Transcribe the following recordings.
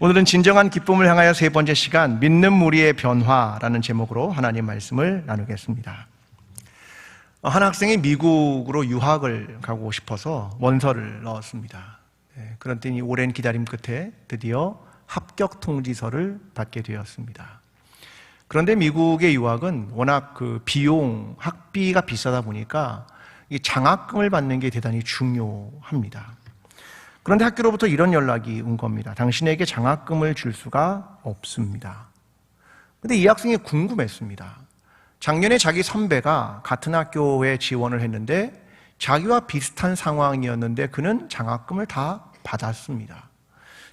오늘은 진정한 기쁨을 향하여 세 번째 시간 믿는 무리의 변화라는 제목으로 하나님 말씀을 나누겠습니다. 한 학생이 미국으로 유학을 가고 싶어서 원서를 넣었습니다. 네, 그랬더니 오랜 기다림 끝에 드디어 합격 통지서를 받게 되었습니다. 그런데 미국의 유학은 워낙 그 비용, 학비가 비싸다 보니까 이 장학금을 받는 게 대단히 중요합니다. 그런데 학교로부터 이런 연락이 온 겁니다. 당신에게 장학금을 줄 수가 없습니다. 근데 이 학생이 궁금했습니다. 작년에 자기 선배가 같은 학교에 지원을 했는데 자기와 비슷한 상황이었는데 그는 장학금을 다 받았습니다.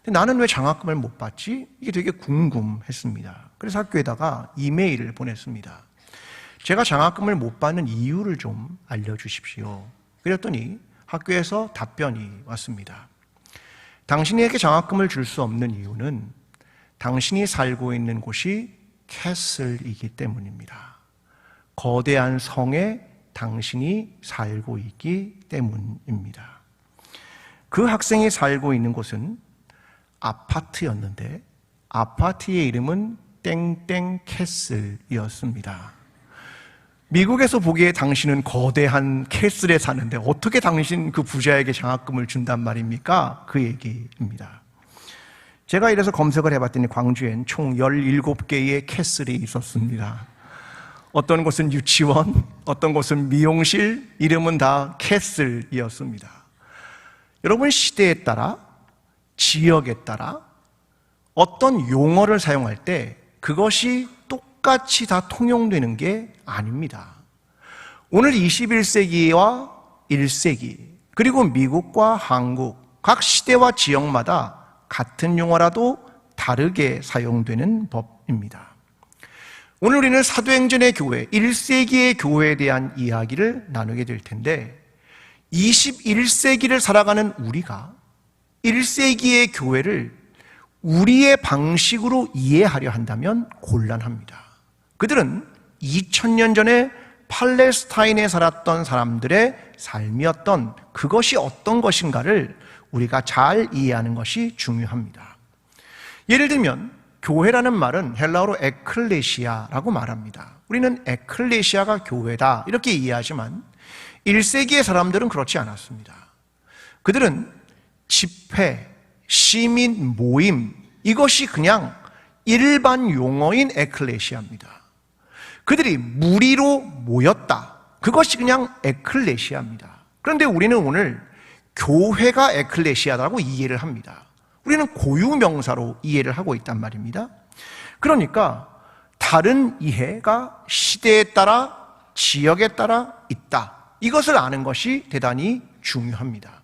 근데 나는 왜 장학금을 못 받지? 이게 되게 궁금했습니다. 그래서 학교에다가 이메일을 보냈습니다. 제가 장학금을 못 받는 이유를 좀 알려주십시오. 그랬더니 학교에서 답변이 왔습니다. 당신에게 장학금을 줄 수 없는 이유는 당신이 살고 있는 곳이 캐슬이기 때문입니다. 거대한 성에 당신이 살고 있기 때문입니다. 그 학생이 살고 있는 곳은 아파트였는데 아파트의 이름은 땡땡 캐슬이었습니다. 미국에서 보기에 당신은 거대한 캐슬에 사는데 어떻게 당신 그 부자에게 장학금을 준단 말입니까? 그 얘기입니다. 제가 이래서 검색을 해봤더니 광주엔 총 17개의 캐슬이 있었습니다. 어떤 곳은 유치원, 어떤 곳은 미용실, 이름은 다 캐슬이었습니다. 여러분 시대에 따라, 지역에 따라 어떤 용어를 사용할 때 그것이 똑같이 다 통용되는 게 아닙니다. 오늘 21세기와 1세기, 그리고 미국과 한국, 각 시대와 지역마다 같은 용어라도 다르게 사용되는 법입니다. 오늘 우리는 사도행전의 교회, 1세기의 교회에 대한 이야기를 나누게 될 텐데, 21세기를 살아가는 우리가 1세기의 교회를 우리의 방식으로 이해하려 한다면 곤란합니다. 그들은 2000년 전에 팔레스타인에 살았던 사람들의 삶이었던 그것이 어떤 것인가를 우리가 잘 이해하는 것이 중요합니다. 예를 들면 교회라는 말은 헬라어로 에클레시아라고 말합니다. 우리는 에클레시아가 교회다 이렇게 이해하지만 1세기의 사람들은 그렇지 않았습니다. 그들은 집회, 시민 모임 이것이 그냥 일반 용어인 에클레시아입니다. 그들이 무리로 모였다. 그것이 그냥 에클레시아입니다. 그런데 우리는 오늘 교회가 에클레시아라고 이해를 합니다. 우리는 고유 명사로 이해를 하고 있단 말입니다. 그러니까 다른 이해가 시대에 따라 지역에 따라 있다. 이것을 아는 것이 대단히 중요합니다.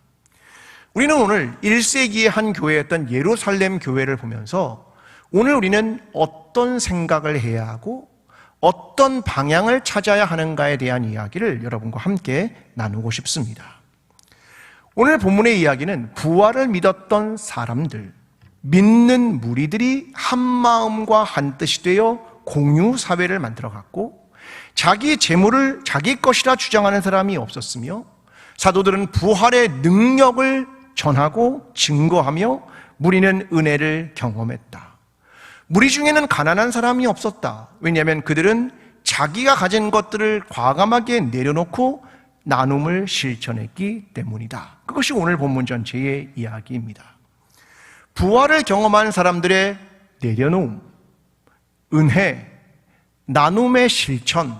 우리는 오늘 1세기의 한 교회였던 예루살렘 교회를 보면서 오늘 우리는 어떤 생각을 해야 하고 어떤 방향을 찾아야 하는가에 대한 이야기를 여러분과 함께 나누고 싶습니다. 오늘 본문의 이야기는 부활을 믿었던 사람들, 믿는 무리들이 한 마음과 한 뜻이 되어 공유 사회를 만들어 갔고 자기 재물을 자기 것이라 주장하는 사람이 없었으며 사도들은 부활의 능력을 전하고 증거하며 무리는 은혜를 경험했다. 무리 중에는 가난한 사람이 없었다. 왜냐하면 그들은 자기가 가진 것들을 과감하게 내려놓고 나눔을 실천했기 때문이다. 그것이 오늘 본문 전체의 이야기입니다. 부활을 경험한 사람들의 내려놓음, 은혜, 나눔의 실천,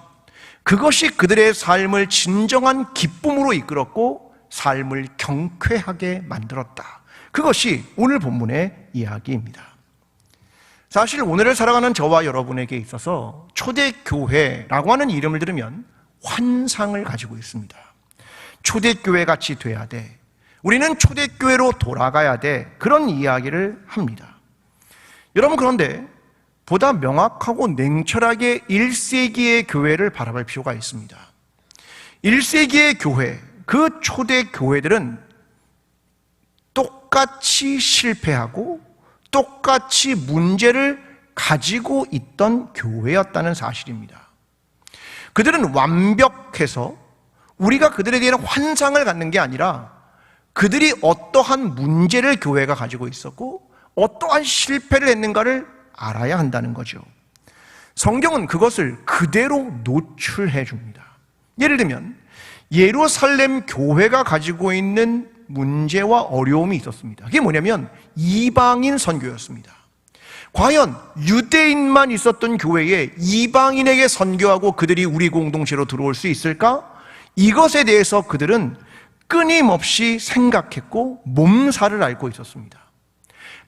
그것이 그들의 삶을 진정한 기쁨으로 이끌었고 삶을 경쾌하게 만들었다. 그것이 오늘 본문의 이야기입니다. 사실 오늘을 살아가는 저와 여러분에게 있어서 초대교회라고 하는 이름을 들으면 환상을 가지고 있습니다. 초대교회 같이 돼야 돼. 우리는 초대교회로 돌아가야 돼. 그런 이야기를 합니다. 여러분, 그런데 보다 명확하고 냉철하게 1세기의 교회를 바라볼 필요가 있습니다. 1세기의 교회, 그 초대 교회들은 똑같이 실패하고 똑같이 문제를 가지고 있던 교회였다는 사실입니다. 그들은 완벽해서 우리가 그들에 대한 환상을 갖는 게 아니라 그들이 어떠한 문제를 교회가 가지고 있었고 어떠한 실패를 했는가를 알아야 한다는 거죠. 성경은 그것을 그대로 노출해 줍니다. 예를 들면 예루살렘 교회가 가지고 있는 문제와 어려움이 있었습니다. 그게 뭐냐면 이방인 선교였습니다. 과연 유대인만 있었던 교회에 이방인에게 선교하고 그들이 우리 공동체로 들어올 수 있을까? 이것에 대해서 그들은 끊임없이 생각했고 몸살을 앓고 있었습니다.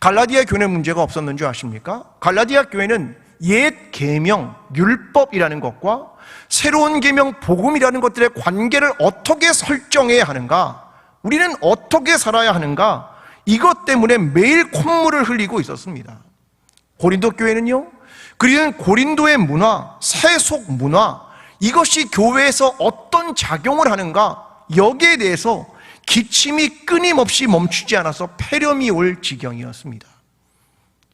갈라디아 교회 문제가 없었는 줄 아십니까? 갈라디아 교회는 옛 계명 율법이라는 것과 새로운 계명 복음이라는 것들의 관계를 어떻게 설정해야 하는가? 우리는 어떻게 살아야 하는가? 이것 때문에 매일 콧물을 흘리고 있었습니다. 고린도 교회는요. 그리는 고린도의 문화, 세속 문화 이것이 교회에서 어떤 작용을 하는가? 여기에 대해서 기침이 끊임없이 멈추지 않아서 폐렴이 올 지경이었습니다.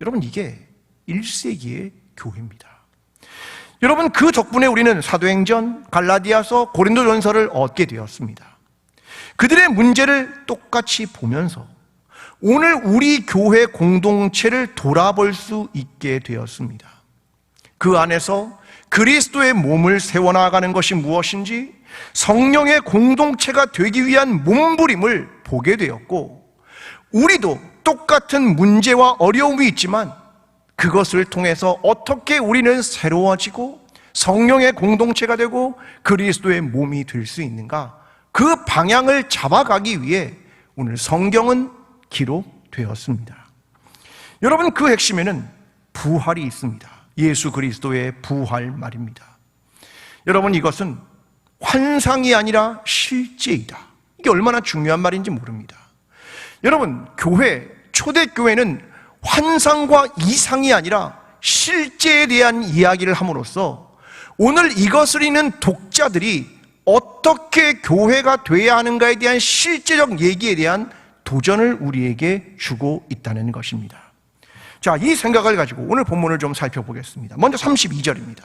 여러분 이게 1세기의 교회입니다. 여러분 그 덕분에 우리는 사도행전, 갈라디아서, 고린도 전서를 얻게 되었습니다. 그들의 문제를 똑같이 보면서 오늘 우리 교회 공동체를 돌아볼 수 있게 되었습니다. 그 안에서 그리스도의 몸을 세워나가는 것이 무엇인지 성령의 공동체가 되기 위한 몸부림을 보게 되었고 우리도 똑같은 문제와 어려움이 있지만 그것을 통해서 어떻게 우리는 새로워지고 성령의 공동체가 되고 그리스도의 몸이 될 수 있는가 그 방향을 잡아가기 위해 오늘 성경은 기록되었습니다. 여러분 그 핵심에는 부활이 있습니다. 예수 그리스도의 부활 말입니다. 여러분 이것은 환상이 아니라 실제이다. 이게 얼마나 중요한 말인지 모릅니다. 여러분 교회 초대교회는 환상과 이상이 아니라 실제에 대한 이야기를 함으로써 오늘 이것을 읽는 독자들이 어떻게 교회가 돼야 하는가에 대한 실제적 얘기에 대한 도전을 우리에게 주고 있다는 것입니다. 자, 이 생각을 가지고 오늘 본문을 좀 살펴보겠습니다. 먼저 32절입니다.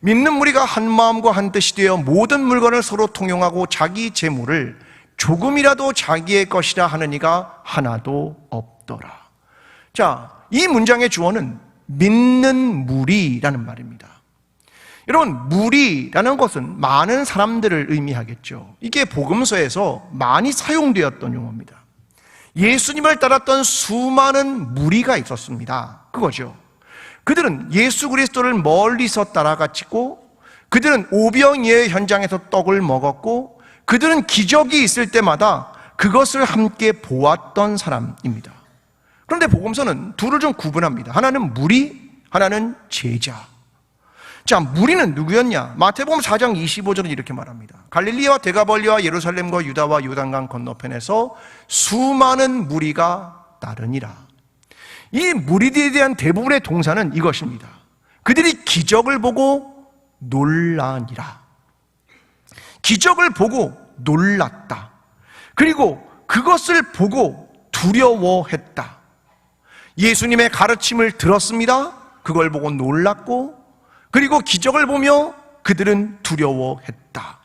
믿는 무리가 한 마음과 한 뜻이 되어 모든 물건을 서로 통용하고 자기 재물을 조금이라도 자기의 것이라 하는 이가 하나도 없더라. 자, 이 문장의 주어는 믿는 무리라는 말입니다. 여러분, 무리라는 것은 많은 사람들을 의미하겠죠. 이게 복음서에서 많이 사용되었던 용어입니다. 예수님을 따랐던 수많은 무리가 있었습니다. 그거죠. 그들은 예수 그리스도를 멀리서 따라갔고, 그들은 오병이의 현장에서 떡을 먹었고, 그들은 기적이 있을 때마다 그것을 함께 보았던 사람입니다. 그런데 복음서는 둘을 좀 구분합니다. 하나는 무리, 하나는 제자. 자, 무리는 누구였냐? 마태복음 4장 25절은 이렇게 말합니다. 갈릴리와 대가벌리와 예루살렘과 유다와 요단강 건너편에서 수많은 무리가 따르니라. 이 무리들에 대한 대부분의 동사는 이것입니다. 그들이 기적을 보고 놀라니라. 기적을 보고 놀랐다. 그리고 그것을 보고 두려워했다. 예수님의 가르침을 들었습니다. 그걸 보고 놀랐고 그리고 기적을 보며 그들은 두려워했다.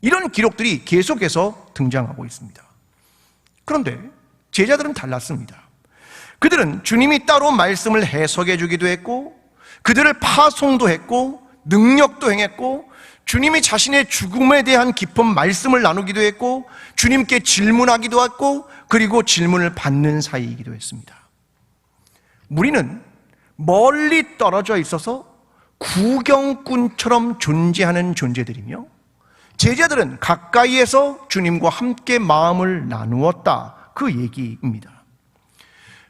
이런 기록들이 계속해서 등장하고 있습니다. 그런데 제자들은 달랐습니다. 그들은 주님이 따로 말씀을 해석해 주기도 했고, 그들을 파송도 했고, 능력도 행했고, 주님이 자신의 죽음에 대한 깊은 말씀을 나누기도 했고, 주님께 질문하기도 했고, 그리고 질문을 받는 사이이기도 했습니다. 우리는 멀리 떨어져 있어서 구경꾼처럼 존재하는 존재들이며 제자들은 가까이에서 주님과 함께 마음을 나누었다. 그 얘기입니다.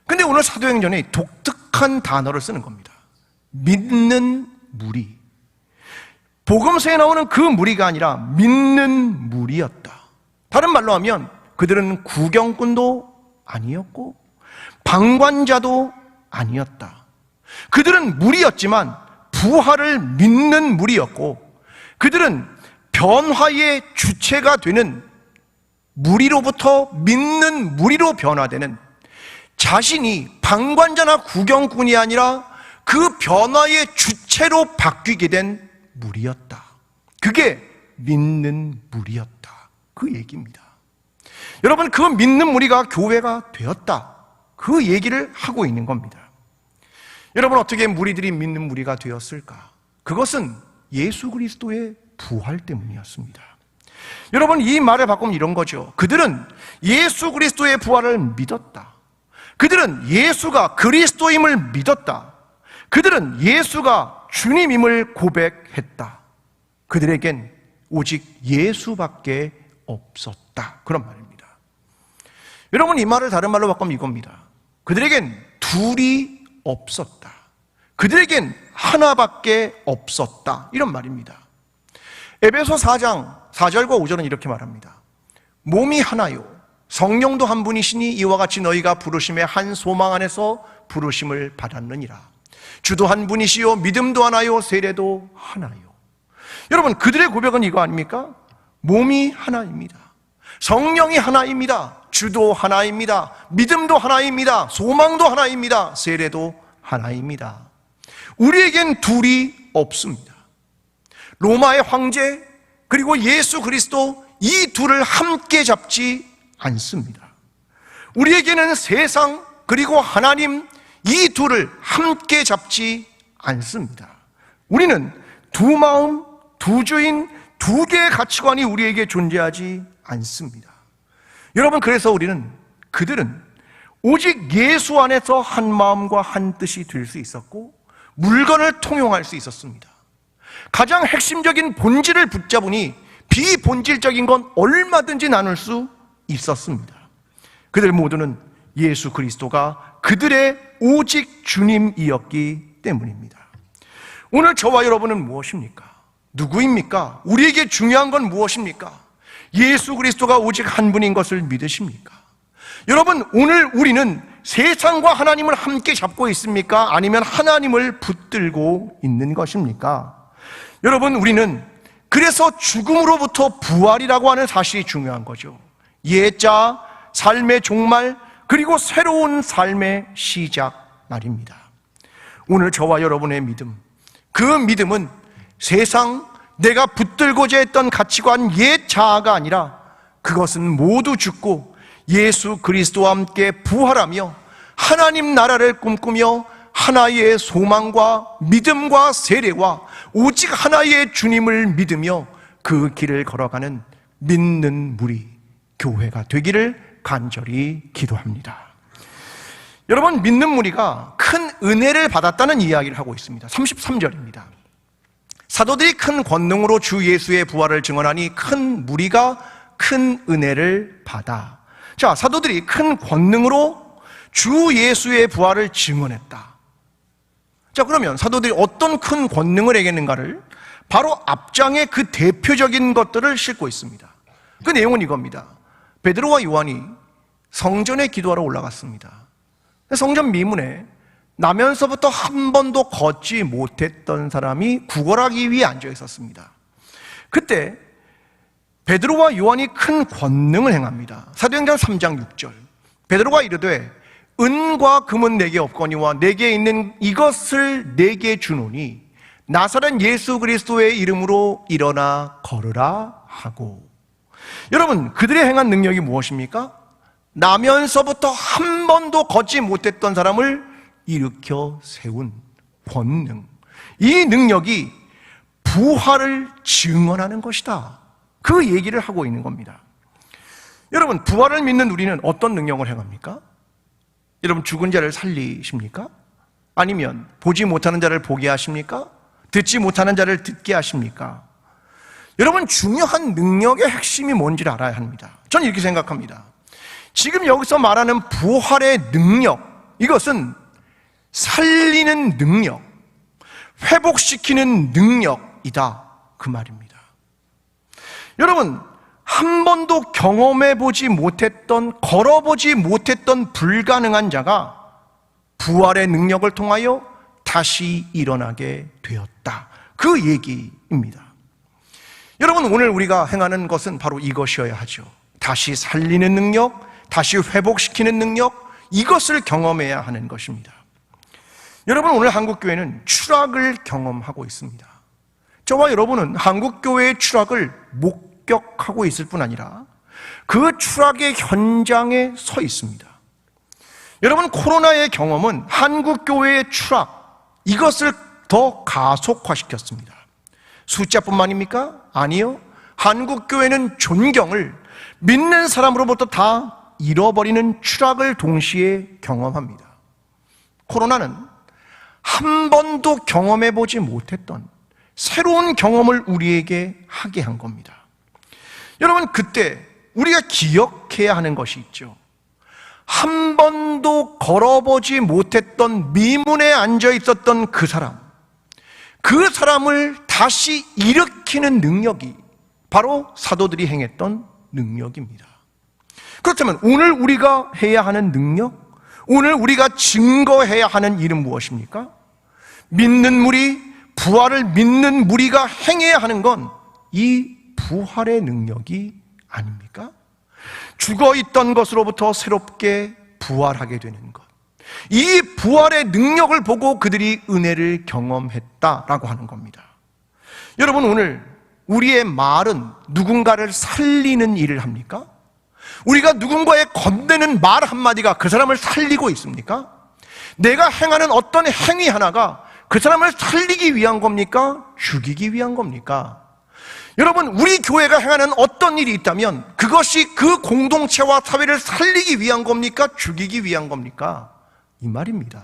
근데 오늘 사도행전에 독특한 단어를 쓰는 겁니다. 믿는 무리. 복음서에 나오는 그 무리가 아니라 믿는 무리였다. 다른 말로 하면 그들은 구경꾼도 아니었고 방관자도 아니었다. 그들은 무리였지만 부활을 믿는 무리였고 그들은 변화의 주체가 되는 무리로부터 믿는 무리로 변화되는 자신이 방관자나 구경꾼이 아니라 그 변화의 주체로 바뀌게 된 무리였다. 그게 믿는 무리였다. 그 얘기입니다. 여러분, 그 믿는 무리가 교회가 되었다. 그 얘기를 하고 있는 겁니다. 여러분 어떻게 무리들이 믿는 무리가 되었을까? 그것은 예수 그리스도의 부활 때문이었습니다. 여러분 이 말을 바꾸면 이런 거죠. 그들은 예수 그리스도의 부활을 믿었다. 그들은 예수가 그리스도임을 믿었다. 그들은 예수가 주님임을 고백했다. 그들에겐 오직 예수밖에 없었다. 그런 말입니다. 여러분 이 말을 다른 말로 바꾸면 이겁니다. 그들에겐 둘이 없었다. 그들에겐 하나밖에 없었다. 이런 말입니다. 에베소 4장 4절과 5절은 이렇게 말합니다. 몸이 하나요. 성령도 한 분이시니 이와 같이 너희가 부르심의 한 소망 안에서 부르심을 받았느니라. 주도 한 분이시요. 믿음도 하나요. 세례도 하나요. 여러분, 그들의 고백은 이거 아닙니까? 몸이 하나입니다. 성령이 하나입니다. 주도 하나입니다. 믿음도 하나입니다. 소망도 하나입니다. 세례도 하나입니다. 우리에겐 둘이 없습니다. 로마의 황제 그리고 예수 그리스도 이 둘을 함께 잡지 않습니다. 우리에게는 세상 그리고 하나님 이 둘을 함께 잡지 않습니다. 우리는 두 마음, 두 주인, 두 개의 가치관이 우리에게 존재하지 않습니다. 여러분, 그래서 우리는 그들은 오직 예수 안에서 한 마음과 한 뜻이 될 수 있었고, 물건을 통용할 수 있었습니다. 가장 핵심적인 본질을 붙잡으니 비본질적인 건 얼마든지 나눌 수 있었습니다. 그들 모두는 예수 그리스도가 그들의 오직 주님이었기 때문입니다. 오늘 저와 여러분은 무엇입니까? 누구입니까? 우리에게 중요한 건 무엇입니까? 예수 그리스도가 오직 한 분인 것을 믿으십니까? 여러분, 오늘 우리는 세상과 하나님을 함께 잡고 있습니까? 아니면 하나님을 붙들고 있는 것입니까? 여러분, 우리는 그래서 죽음으로부터 부활이라고 하는 사실이 중요한 거죠. 예자, 삶의 종말, 그리고 새로운 삶의 시작 말입니다. 오늘 저와 여러분의 믿음, 그 믿음은 세상 내가 붙들고자 했던 가치관 옛 자아가 아니라 그것은 모두 죽고 예수 그리스도와 함께 부활하며 하나님 나라를 꿈꾸며 하나의 소망과 믿음과 세례와 오직 하나의 주님을 믿으며 그 길을 걸어가는 믿는 무리 교회가 되기를 간절히 기도합니다. 여러분 믿는 무리가 큰 은혜를 받았다는 이야기를 하고 있습니다. 33절입니다. 사도들이 큰 권능으로 주 예수의 부활을 증언하니 큰 무리가 큰 은혜를 받아. 자, 사도들이 큰 권능으로 주 예수의 부활을 증언했다. 자, 그러면 사도들이 어떤 큰 권능을 얘기했는가를 바로 앞장에 그 대표적인 것들을 싣고 있습니다. 그 내용은 이겁니다. 베드로와 요한이 성전에 기도하러 올라갔습니다. 성전 미문에 나면서부터 한 번도 걷지 못했던 사람이 구걸하기 위해 앉아 있었습니다. 그때 베드로와 요한이 큰 권능을 행합니다. 사도행전 3장 6절. 베드로가 이르되 은과 금은 내게 없거니와 내게 있는 이것을 내게 주노니 나사렛 예수 그리스도의 이름으로 일어나 걸으라 하고 여러분 그들의 행한 능력이 무엇입니까? 나면서부터 한 번도 걷지 못했던 사람을 일으켜 세운 권능. 이 능력이 부활을 증언하는 것이다. 그 얘기를 하고 있는 겁니다. 여러분, 부활을 믿는 우리는 어떤 능력을 행합니까? 여러분, 죽은 자를 살리십니까? 아니면 보지 못하는 자를 보게 하십니까? 듣지 못하는 자를 듣게 하십니까? 여러분, 중요한 능력의 핵심이 뭔지를 알아야 합니다. 저는 이렇게 생각합니다. 지금 여기서 말하는 부활의 능력, 이것은 살리는 능력, 회복시키는 능력이다. 그 말입니다. 여러분, 한 번도 경험해 보지 못했던, 걸어보지 못했던 불가능한 자가 부활의 능력을 통하여 다시 일어나게 되었다. 그 얘기입니다. 여러분, 오늘 우리가 행하는 것은 바로 이것이어야 하죠. 다시 살리는 능력, 다시 회복시키는 능력, 이것을 경험해야 하는 것입니다. 여러분, 오늘 한국 교회는 추락을 경험하고 있습니다. 저와 여러분은 한국 교회의 추락을 목격하고 있을 뿐 아니라 그 추락의 현장에 서 있습니다. 여러분, 코로나의 경험은 한국 교회의 추락, 이것을 더 가속화시켰습니다. 숫자뿐만입니까? 아니요. 한국 교회는 존경을 믿는 사람으로부터 다 잃어버리는 추락을 동시에 경험합니다. 코로나는 한 번도 경험해 보지 못했던 새로운 경험을 우리에게 하게 한 겁니다. 여러분, 그때 우리가 기억해야 하는 것이 있죠. 한 번도 걸어보지 못했던 미문에 앉아 있었던 그 사람, 그 사람을 다시 일으키는 능력이 바로 사도들이 행했던 능력입니다. 그렇다면 오늘 우리가 해야 하는 능력, 오늘 우리가 증거해야 하는 일은 무엇입니까? 믿는 무리, 부활을 믿는 무리가 행해야 하는 건 이 부활의 능력이 아닙니까? 죽어 있던 것으로부터 새롭게 부활하게 되는 것. 이 부활의 능력을 보고 그들이 은혜를 경험했다라고 하는 겁니다. 여러분, 오늘 우리의 말은 누군가를 살리는 일을 합니까? 우리가 누군가에 건네는 말 한마디가 그 사람을 살리고 있습니까? 내가 행하는 어떤 행위 하나가 그 사람을 살리기 위한 겁니까? 죽이기 위한 겁니까? 여러분, 우리 교회가 행하는 어떤 일이 있다면 그것이 그 공동체와 사회를 살리기 위한 겁니까? 죽이기 위한 겁니까? 이 말입니다.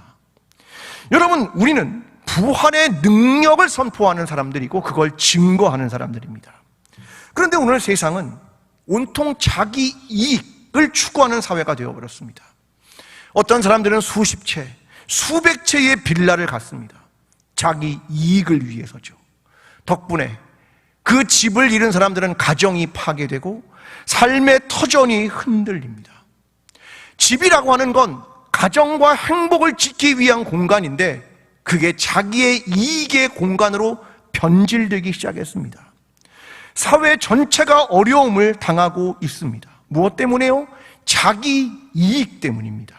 여러분, 우리는 부활의 능력을 선포하는 사람들이고 그걸 증거하는 사람들입니다. 그런데 오늘 세상은 온통 자기 이익을 추구하는 사회가 되어버렸습니다. 어떤 사람들은 수십 채, 수백 채의 빌라를 갖습니다. 자기 이익을 위해서죠. 덕분에 그 집을 잃은 사람들은 가정이 파괴되고 삶의 터전이 흔들립니다. 집이라고 하는 건 가정과 행복을 지키기 위한 공간인데 그게 자기의 이익의 공간으로 변질되기 시작했습니다. 사회 전체가 어려움을 당하고 있습니다. 무엇 때문에요? 자기 이익 때문입니다.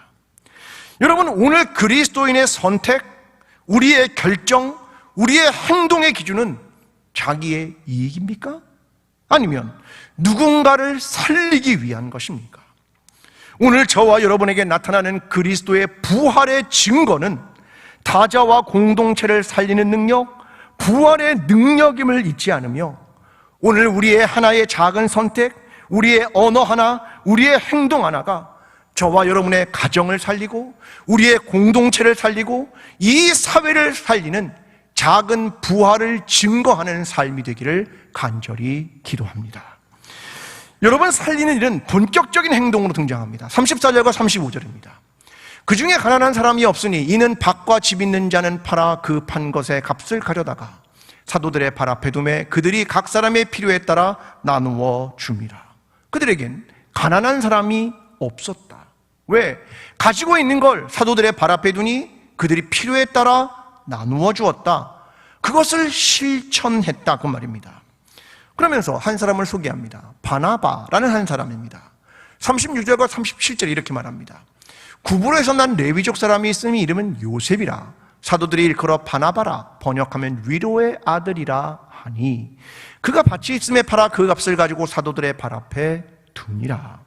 여러분, 오늘 그리스도인의 선택, 우리의 결정, 우리의 행동의 기준은 자기의 이익입니까? 아니면 누군가를 살리기 위한 것입니까? 오늘 저와 여러분에게 나타나는 그리스도의 부활의 증거는 타자와 공동체를 살리는 능력, 부활의 능력임을 잊지 않으며 오늘 우리의 하나의 작은 선택, 우리의 언어 하나, 우리의 행동 하나가 저와 여러분의 가정을 살리고 우리의 공동체를 살리고 이 사회를 살리는 작은 부활을 증거하는 삶이 되기를 간절히 기도합니다. 여러분 살리는 일은 본격적인 행동으로 등장합니다. 34절과 35절입니다. 그 중에 가난한 사람이 없으니 이는 밭과 집 있는 자는 팔아 그 판 것의 값을 가져다가 사도들의 발 앞에 두매 그들이 각 사람의 필요에 따라 나누어 줍니다. 그들에겐 가난한 사람이 없었다. 왜? 가지고 있는 걸 사도들의 발 앞에 두니 그들이 필요에 따라 나누어 주었다. 그것을 실천했다. 그 말입니다. 그러면서 한 사람을 소개합니다. 바나바라는 한 사람입니다. 36절과 37절에 이렇게 말합니다. 구부로에서 난 레위족 사람이 있으니 이름은 요셉이라 사도들이 일컬어 바나바라 번역하면 위로의 아들이라 하니 그가 밭이 있음에 팔아 그 값을 가지고 사도들의 발 앞에 두니라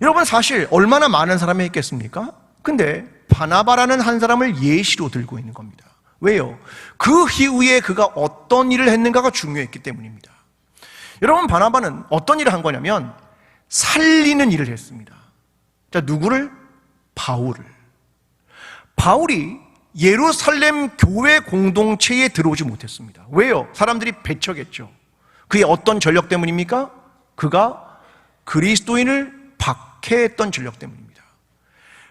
여러분 사실 얼마나 많은 사람이 있겠습니까? 근데 바나바라는 한 사람을 예시로 들고 있는 겁니다 왜요? 그 이후에 그가 어떤 일을 했는가가 중요했기 때문입니다 여러분 바나바는 어떤 일을 한 거냐면 살리는 일을 했습니다 자 누구를? 바울을 바울이 예루살렘 교회 공동체에 들어오지 못했습니다. 왜요? 사람들이 배척했죠. 그의 어떤 전력 때문입니까? 그가 그리스도인을 박해했던 전력 때문입니다.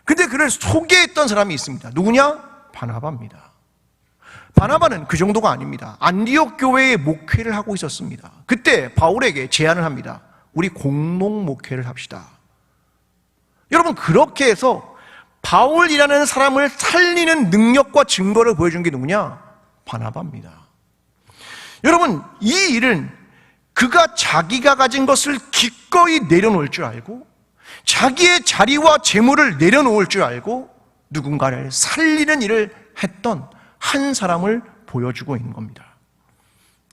근데 그를 소개했던 사람이 있습니다. 누구냐? 바나바입니다. 바나바는 그 정도가 아닙니다. 안디옥 교회의 목회를 하고 있었습니다. 그때 바울에게 제안을 합니다. 우리 공동 목회를 합시다. 여러분 그렇게 해서 바울이라는 사람을 살리는 능력과 증거를 보여준 게 누구냐? 바나바입니다. 여러분, 이 일은 그가 자기가 가진 것을 기꺼이 내려놓을 줄 알고 자기의 자리와 재물을 내려놓을 줄 알고 누군가를 살리는 일을 했던 한 사람을 보여주고 있는 겁니다.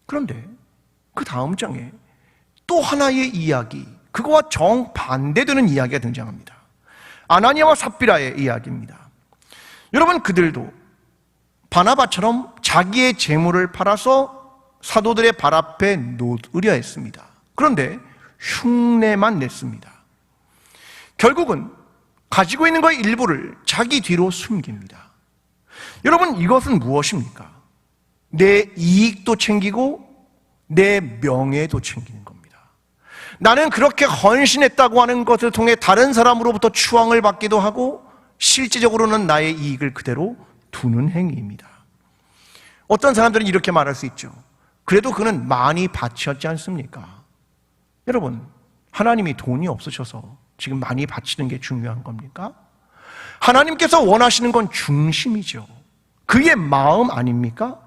그런데 그 다음 장에 또 하나의 이야기, 그거와 정반대되는 이야기가 등장합니다. 아나니아와 삽비라의 이야기입니다. 여러분 그들도 바나바처럼 자기의 재물을 팔아서 사도들의 발 앞에 놓으려 했습니다. 그런데 흉내만 냈습니다. 결국은 가지고 있는 것의 일부를 자기 뒤로 숨깁니다. 여러분 이것은 무엇입니까? 내 이익도 챙기고 내 명예도 챙기는. 나는 그렇게 헌신했다고 하는 것을 통해 다른 사람으로부터 추앙을 받기도 하고 실제적으로는 나의 이익을 그대로 두는 행위입니다. 어떤 사람들은 이렇게 말할 수 있죠. 그래도 그는 많이 바치었지 않습니까? 여러분, 하나님이 돈이 없으셔서 지금 많이 바치는 게 중요한 겁니까? 하나님께서 원하시는 건 중심이죠. 그의 마음 아닙니까?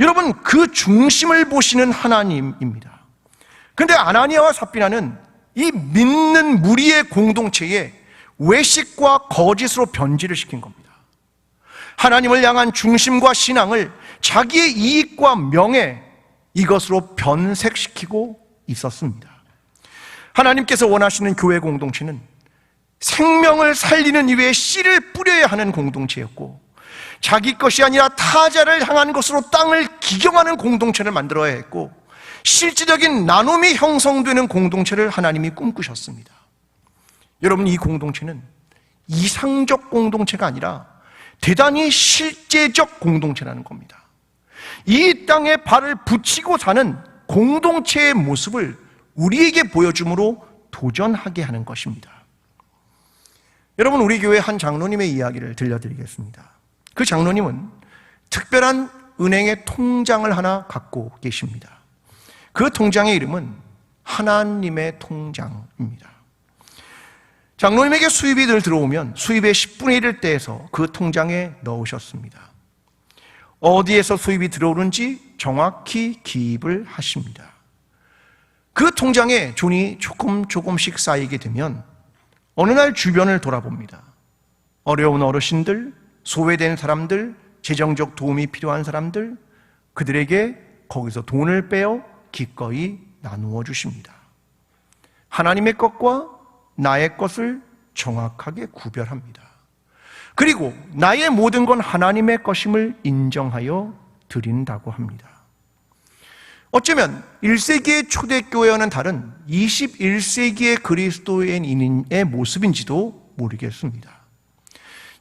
여러분, 그 중심을 보시는 하나님입니다. 근데 아나니아와 삽비나는 이 믿는 무리의 공동체에 외식과 거짓으로 변질을 시킨 겁니다. 하나님을 향한 중심과 신앙을 자기의 이익과 명예 이것으로 변색시키고 있었습니다. 하나님께서 원하시는 교회 공동체는 생명을 살리는 이외에 씨를 뿌려야 하는 공동체였고 자기 것이 아니라 타자를 향한 것으로 땅을 기경하는 공동체를 만들어야 했고 실질적인 나눔이 형성되는 공동체를 하나님이 꿈꾸셨습니다. 여러분 이 공동체는 이상적 공동체가 아니라 대단히 실제적 공동체라는 겁니다. 이 땅에 발을 붙이고 사는 공동체의 모습을 우리에게 보여줌으로 도전하게 하는 것입니다. 여러분, 우리 교회 한 장로님의 이야기를 들려드리겠습니다. 그 장로님은 특별한 은행의 통장을 하나 갖고 계십니다. 그 통장의 이름은 하나님의 통장입니다. 장로님에게 수입이 늘 들어오면 수입의 10분의 1을 떼서 그 통장에 넣으셨습니다. 어디에서 수입이 들어오는지 정확히 기입을 하십니다. 그 통장에 돈이 조금 조금씩 쌓이게 되면 어느 날 주변을 돌아봅니다. 어려운 어르신들, 소외된 사람들, 재정적 도움이 필요한 사람들, 그들에게 거기서 돈을 빼어 기꺼이 나누어 주십니다. 하나님의 것과 나의 것을 정확하게 구별합니다. 그리고 나의 모든 건 하나님의 것임을 인정하여 드린다고 합니다. 어쩌면 1세기의 초대교회와는 다른 21세기의 그리스도인의 모습인지도 모르겠습니다.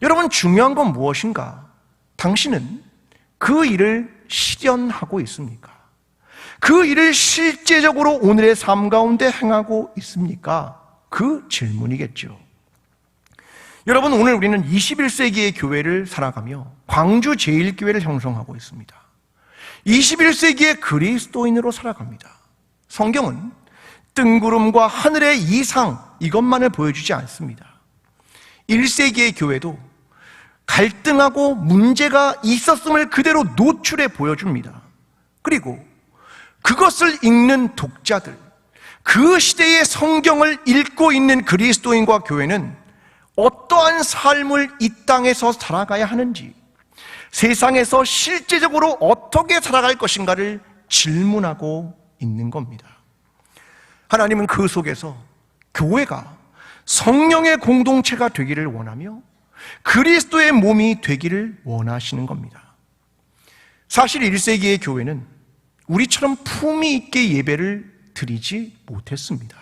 여러분, 중요한 건 무엇인가? 당신은 그 일을 실현하고 있습니까? 그 일을 실제적으로 오늘의 삶 가운데 행하고 있습니까? 그 질문이겠죠. 여러분, 오늘 우리는 21세기의 교회를 살아가며 광주 제1교회를 형성하고 있습니다. 21세기의 그리스도인으로 살아갑니다. 성경은 뜬구름과 하늘의 이상, 이것만을 보여주지 않습니다. 1세기의 교회도 갈등하고 문제가 있었음을 그대로 노출해 보여줍니다. 그리고 그것을 읽는 독자들, 그 시대의 성경을 읽고 있는 그리스도인과 교회는 어떠한 삶을 이 땅에서 살아가야 하는지, 세상에서 실제적으로 어떻게 살아갈 것인가를 질문하고 있는 겁니다. 하나님은 그 속에서 교회가 성령의 공동체가 되기를 원하며 그리스도의 몸이 되기를 원하시는 겁니다. 사실 1세기의 교회는 우리처럼 품위 있게 예배를 드리지 못했습니다.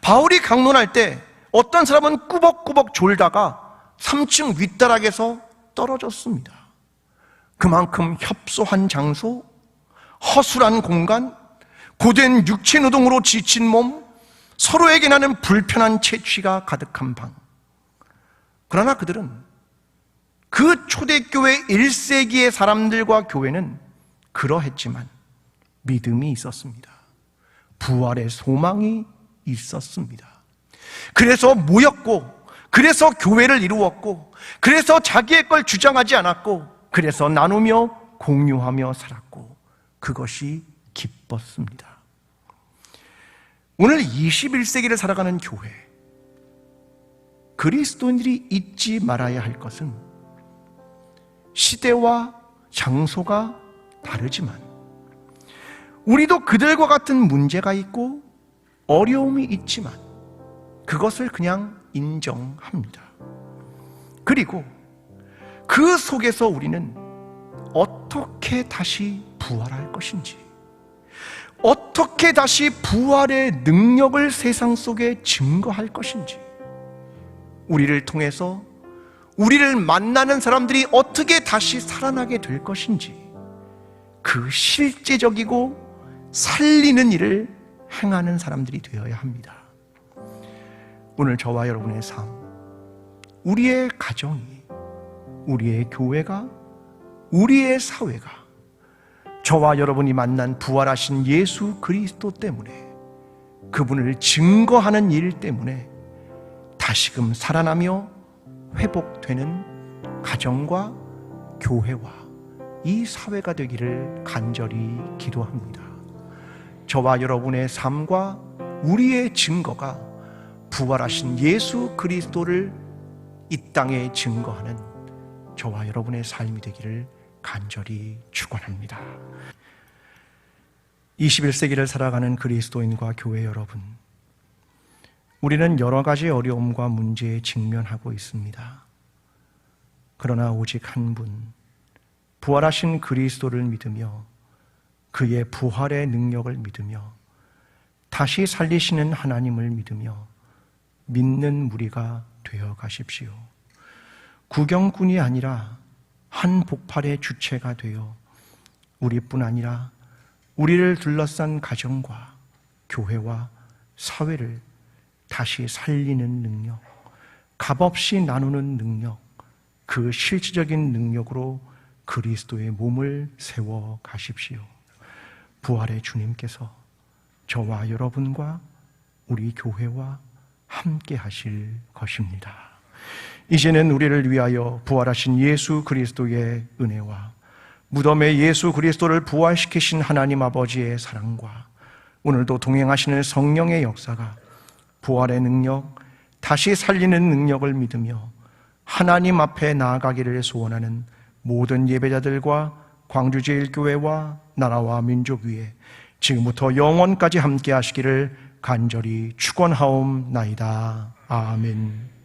바울이 강론할 때 어떤 사람은 꾸벅꾸벅 졸다가 3층 윗다락에서 떨어졌습니다. 그만큼 협소한 장소, 허술한 공간, 고된 육체 노동으로 지친 몸, 서로에게 나는 불편한 채취가 가득한 방. 그러나 그들은 그 초대교회 1세기의 사람들과 교회는 그러했지만 믿음이 있었습니다. 부활의 소망이 있었습니다. 그래서 모였고, 그래서 교회를 이루었고, 그래서 자기의 걸 주장하지 않았고, 그래서 나누며 공유하며 살았고, 그것이 기뻤습니다. 오늘 21세기를 살아가는 교회, 그리스도인들이 잊지 말아야 할 것은 시대와 장소가 다르지만 우리도 그들과 같은 문제가 있고 어려움이 있지만 그것을 그냥 인정합니다. 그리고 그 속에서 우리는 어떻게 다시 부활할 것인지, 어떻게 다시 부활의 능력을 세상 속에 증거할 것인지, 우리를 통해서 우리를 만나는 사람들이 어떻게 다시 살아나게 될 것인지, 그 실제적이고 살리는 일을 행하는 사람들이 되어야 합니다. 오늘 저와 여러분의 삶, 우리의 가정이, 우리의 교회가, 우리의 사회가 저와 여러분이 만난 부활하신 예수 그리스도 때문에 그분을 증거하는 일 때문에 다시금 살아나며 회복되는 가정과 교회와 이 사회가 되기를 간절히 기도합니다. 저와 여러분의 삶과 우리의 증거가 부활하신 예수 그리스도를 이 땅에 증거하는 저와 여러분의 삶이 되기를 간절히 축원합니다. 21세기를 살아가는 그리스도인과 교회 여러분, 우리는 여러 가지 어려움과 문제에 직면하고 있습니다. 그러나 오직 한 분, 부활하신 그리스도를 믿으며 그의 부활의 능력을 믿으며 다시 살리시는 하나님을 믿으며 믿는 무리가 되어 가십시오. 구경꾼이 아니라 한 복팔의 주체가 되어 우리뿐 아니라 우리를 둘러싼 가정과 교회와 사회를 다시 살리는 능력, 값없이 나누는 능력, 그 실질적인 능력으로 그리스도의 몸을 세워 가십시오. 부활의 주님께서 저와 여러분과 우리 교회와 함께 하실 것입니다. 이제는 우리를 위하여 부활하신 예수 그리스도의 은혜와 무덤에 예수 그리스도를 부활시키신 하나님 아버지의 사랑과 오늘도 동행하시는 성령의 역사가 부활의 능력, 다시 살리는 능력을 믿으며 하나님 앞에 나아가기를 소원하는 모든 예배자들과 광주제일교회와 나라와 민족 위에 지금부터 영원까지 함께 하시기를 간절히 축원하옵나이다. 아멘.